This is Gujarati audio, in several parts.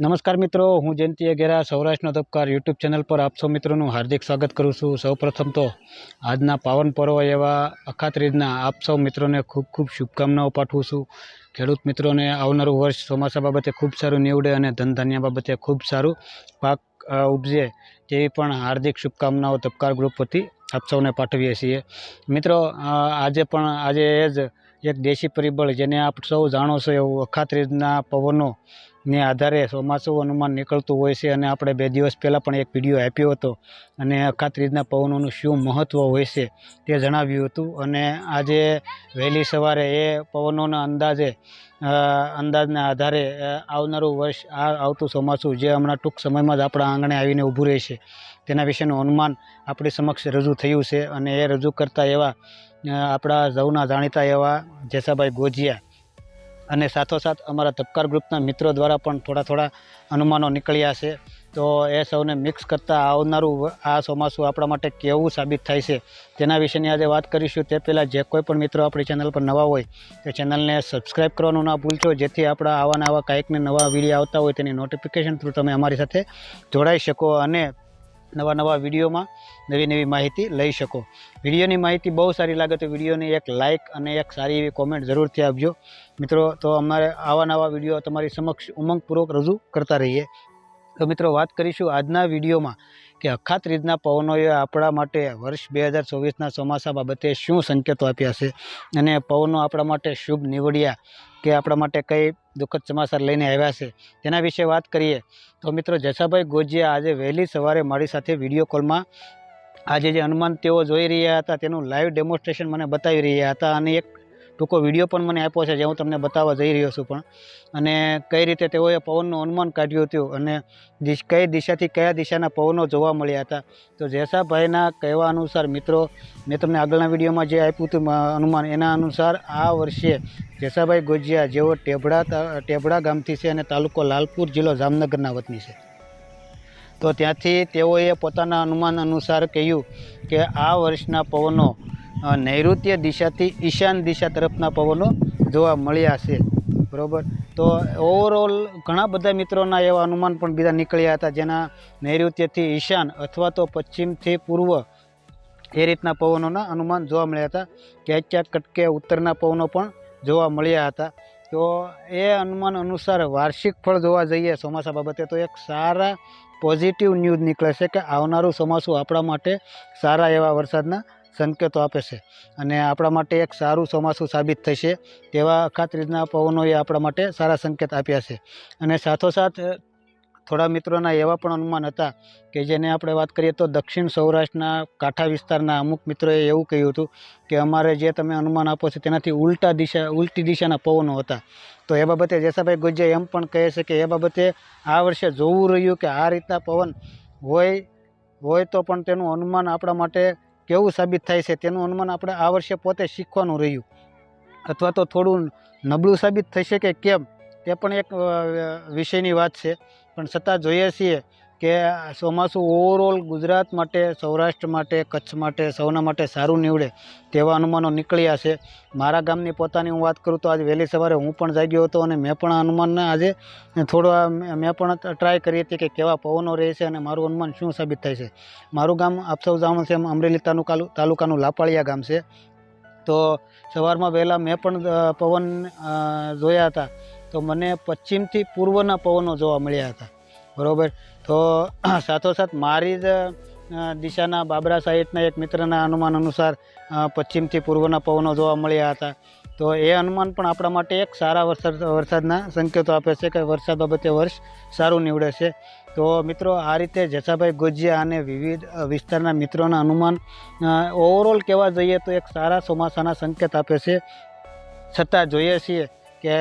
નમસ્કાર મિત્રો, હું જયંતિ અગેરા, સૌરાષ્ટ્રનો તબકાર યુટ્યુબ ચેનલ પર આપ સૌ મિત્રોનું હાર્દિક સ્વાગત કરું છું. સૌપ્રથમ તો આજના પાવન પર્વ એવા અખાત્રીજના આપ સૌ મિત્રોને ખૂબ ખૂબ શુભકામનાઓ પાઠવું છું. ખેડૂત મિત્રોને આવનારું વર્ષ ચોમાસા બાબતે ખૂબ સારું નીવડે અને ધનધાન્ય બાબતે ખૂબ સારું પાક ઉપજે તેવી પણ હાર્દિક શુભકામનાઓ તબકાર ગ્રુપ વતી આપ સૌને પાઠવીએ છીએ. મિત્રો આજે પણ, આજે એ જ એક દેશી પરિબળ જેને આપ સૌ જાણો છો એવું અખાત્રીજના પવનો ને આધારે ચોમાસું અનુમાન નીકળતું હોય છે અને આપણે બે દિવસ પહેલાં પણ એક વીડિયો આપ્યો હતો અને અખાત્રીજના પવનોનું શું મહત્ત્વ હોય છે તે જણાવ્યું હતું અને આજે વહેલી સવારે એ પવનોના અંદાજે અંદાજના આધારે આવનારું વર્ષ આ આવતું ચોમાસું જે હમણાં ટૂંક સમયમાં જ આપણા આંગણે આવીને ઊભું રહેશે તેના વિશેનું અનુમાન આપણી સમક્ષ રજૂ થયું છે અને એ રજૂ કરતા એવા આપણા સૌના જાણીતા એવા જેસાભાઈ ગોજિયા અને સાથોસાથ અમારા ધબકાર ગ્રુપના મિત્રો દ્વારા પણ થોડા થોડા અનુમાનો નીકળ્યા છે. તો એ સૌને મિક્સ કરતાં આવનારું આ ચોમાસું આપણા માટે કેવું સાબિત થાય છે? તેના વિશેની આજે વાત કરીશું. તે પહેલાં જે કોઈ પણ મિત્રો આપણી ચેનલ પર નવા હોય, તે ચેનલને સબસ્ક્રાઈબ કરવાનું ના ભૂલશો. જેથી આપણા આવા ને આવા કાંઈકને નવા વીડિયો આવતા હોય તેની નોટિફિકેશન થ્રુ તમે અમારી સાથે જોડાઈ શકો અને નવા નવા વિડીયોમાં નવી નવી માહિતી લઈ શકો. વિડીયોની માહિતી બહુ સારી લાગે તો વિડીયોની એક લાઇક અને એક સારી એવી કોમેન્ટ જરૂરથી આપજો. મિત્રો, તો અમારે આવા નવા વીડિયો તમારી સમક્ષ ઉમંગપૂર્વક રજૂ કરતા રહીએ. તો મિત્રો વાત કરીશું આજના વિડીયોમાં કે અખાત રીતના પવનોએ આપણા માટે વર્ષ બે હજાર ચોવીસના ચોમાસા બાબતે શું સંકેતો આપ્યા છે અને પવનો આપણા માટે શુભ નીવડ્યા કે આપણા માટે કઈ દુઃખદ સમાચાર લઈને આવ્યા છે તેના વિશે વાત કરીએ તો મિત્રો જસાભાઈ ગોજિયા આજે વહેલી સવારે મારી સાથે વીડિયો કોલમાં આજે જે હનુમાન તેઓ જોઈ રહ્યા હતા તેનું લાઈવ ડેમોન્સ્ટ્રેશન મને બતાવી રહ્યા હતા અને એક ટૂંકો વીડિયો પણ મને આપ્યો છે જે હું તમને બતાવવા જઈ રહ્યો છું પણ. અને કઈ રીતે તેઓએ પવનનું અનુમાન કાઢ્યું હતું અને કઈ દિશાથી કયા દિશાના પવનો જોવા મળ્યા હતા. તો જેસાભાઈના કહેવા અનુસાર મિત્રો, મેં તમને આગળના વિડીયોમાં જે આપ્યું હતું અનુમાન, એના અનુસાર આ વર્ષે જેસાભાઈ ગોજિયા જેઓ ટેભડા ટેભડા ગામથી છે અને તાલુકો લાલપુર જિલ્લો જામનગરના વતની છે. તો ત્યાંથી તેઓએ પોતાના અનુમાન અનુસાર કહ્યું કે આ વર્ષના પવનો નૈઋત્ય દિશાથી ઈશાન દિશા તરફના પવનો જોવા મળ્યા છે. બરાબર? તો ઓવરઓલ ઘણા બધા મિત્રોના એવા અનુમાન પણ બીજા નીકળ્યા હતા જેના નૈઋત્યથી ઈશાન અથવા તો પશ્ચિમથી પૂર્વ એ રીતના પવનોના અનુમાન જોવા મળ્યા હતા. ક્યાંક ક્યાંક કટકે ઉત્તરના પવનો પણ જોવા મળ્યા હતા. તો એ અનુમાન અનુસાર વાર્ષિક ફળ જોવા જઈએ ચોમાસા બાબતે તો એક સારા પોઝિટિવ ન્યૂઝ નીકળે છે કે આવનારું ચોમાસું આપણા માટે સારા એવા વરસાદના સંકેતો આપે છે. અને આપણા માટે એક સારું ચોમાસું સાબિત થશે તેવા અખાત રીતના પવનોએ આપણા માટે સારા સંકેત આપ્યા છે. અને સાથોસાથ થોડા મિત્રોના એવા પણ અનુમાન હતા કે જેને આપણે વાત કરીએ તો દક્ષિણ સૌરાષ્ટ્રના કાંઠા વિસ્તારના અમુક મિત્રોએ એવું કહ્યું હતું કે અમારે જે તમે અનુમાન આપો છો તેનાથી ઉલટા દિશા, ઉલટી દિશાના પવનો હતા. તો એ બાબતે જેસાભાઈ ગોજિયા એમ પણ કહે છે કે એ બાબતે આ વર્ષે જોવું રહ્યું કે આ રીતના પવન હોય હોય તો પણ તેનું અનુમાન આપણા માટે કેવું સાબિત થાય છે તેનું અનુમાન આપણે આ વર્ષે પોતે શીખવાનું રહ્યું. અથવા તો થોડું નબળું સાબિત થશે કે કેમ, તે પણ એક વિષયની વાત છે. પણ છતાં જોઈએ છીએ કે ચોમાસું ઓવરઓલ ગુજરાત માટે, સૌરાષ્ટ્ર માટે, કચ્છ માટે, સૌના માટે સારું નીવડે તેવા અનુમાનો નીકળ્યા છે. મારા ગામની પોતાની હું વાત કરું તો આજે વહેલી સવારે હું પણ જાગ્યો હતો અને મેં પણ અનુમાનને આજે થોડો મેં પણ ટ્રાય કરી હતી કે કેવા પવનો રહે છે અને મારું અનુમાન શું સાબિત થાય છે. મારું ગામ આપ સૌ જાણો છે એમ અમરેલી તાલુકા તાલુકાનું લાપાળિયા ગામ છે. તો સવારમાં વહેલા મેં પણ પવન જોયા હતા. તો મને પશ્ચિમથી પૂર્વના પવનો જોવા મળ્યા હતા. બરાબર? તો સાથોસાથ મારી જ દિશાના બાબરા સાહિતના એક મિત્રના અનુમાન અનુસાર પશ્ચિમથી પૂર્વના પવનો જોવા મળ્યા હતા. તો એ અનુમાન પણ આપણા માટે એક સારા વરસાદ, વરસાદના સંકેતો આપે છે કે વરસાદ બાબતે વર્ષ સારું નીવડે છે. તો મિત્રો, આ રીતે જસાભાઈ ગોજિયા અને વિવિધ વિસ્તારના મિત્રોના અનુમાન ઓવરઓલ કહેવા જઈએ તો એક સારા ચોમાસાના સંકેત આપે છે. છતાં જોઈએ છીએ કે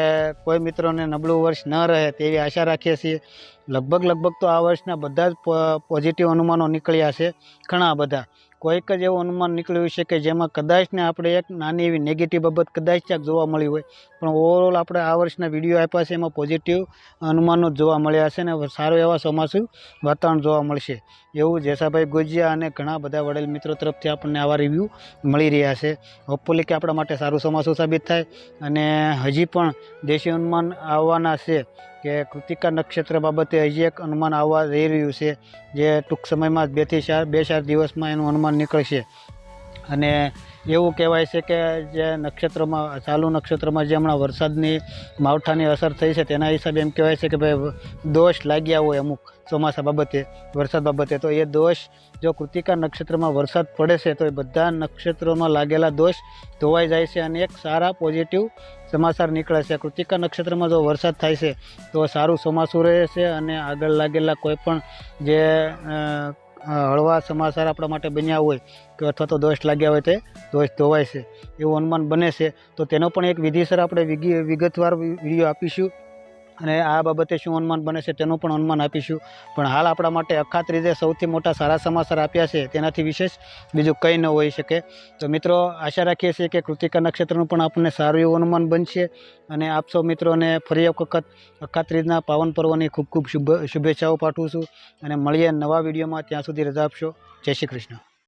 કોઈ મિત્રોને નબળું વર્ષ ન રહે તેવી આશા રાખીએ છીએ. લગભગ લગભગ તો આ વર્ષના બધા જ પોઝિટિવ અનુમાનો નીકળ્યા છે. ઘણા બધા. કોઈક જ એવું અનુમાન નીકળ્યું છે કે જેમાં કદાચને આપણે એક નાની એવી નેગેટિવ બાબત કદાચ ક્યાંક જોવા મળી હોય. પણ ઓવરઓલ આપણે આ વર્ષના વીડિયો આપ્યા છે એમાં પોઝિટિવ અનુમાનો જ જોવા મળ્યા છે અને સારું એવા ચોમાસું વાતાવરણ જોવા મળશે. એવું જેસાભાઈ ગોજિયા અને ઘણા બધા વડેલ મિત્રો તરફથી આપણને આવા રિવ્યૂ મળી રહ્યા છે. હોપફુલી કે આપણા માટે સારું ચોમાસું સાબિત થાય. અને હજી પણ દેશી અનુમાન આવવાના છે કે કૃતિકા નક્ષત્ર બાબતે હજી એક અનુમાન આવવા જઈ રહ્યું છે. જે ટૂંક સમયમાં જ બેથી ચાર બે ચાર દિવસમાં એનું અનુમાન નીકળશે. અને એવું કહેવાય છે કે જે નક્ષત્રમાં, ચાલુ નક્ષત્રમાં જે હમણાં વરસાદની માવઠાની અસર થઈ છે, તેના હિસાબે એમ કહેવાય છે કે ભાઈ, દોષ લાગ્યા હોય અમુક ચોમાસા બાબતે, વરસાદ બાબતે, તો એ દોષ જો કૃતિકા નક્ષત્રમાં વરસાદ પડે છે, તો એ બધા નક્ષત્રોમાં લાગેલા દોષ ધોવાઈ જાય છે અને એક સારા પોઝિટિવ સમાચાર નીકળે છે. કૃતિકા નક્ષત્રમાં જો વરસાદ થાય છે, તો સારું ચોમાસું રહે છે અને આગળ લાગેલા કોઈપણ જે હળવા સમાચાર આપણા માટે બન્યા હોય કે અથવા તો દોષ લાગ્યા હોય તે દોષ ધોવાય છે, એવું અનુમાન બને છે, તો તેનો પણ એક વિધિસર આપણે વિગી, વિગતવાર વીડિયો આપીશું. અને આ બાબતે શું અનુમાન બને છે તેનું પણ અનુમાન આપીશું. પણ હાલ આપણા માટે અખાત રીતે સૌથી મોટા સારા સમાચાર આપ્યા છે તેનાથી વિશેષ બીજું કંઈ ન હોઈ શકે. તો મિત્રો, આશા રાખીએ છીએ કે કૃતિકા નક્ષત્રનું પણ આપણને સારું એવું અનુમાન બનશે. અને આપ સૌ મિત્રોને ફરી એક વખત અખાત્રીજના પાવન પર્વની ખૂબ ખૂબ શુભ શુભેચ્છાઓ પાઠવું છું. અને મળીએ નવા વિડીયોમાં. ત્યાં સુધી રજા આપશો. જય શ્રી કૃષ્ણ.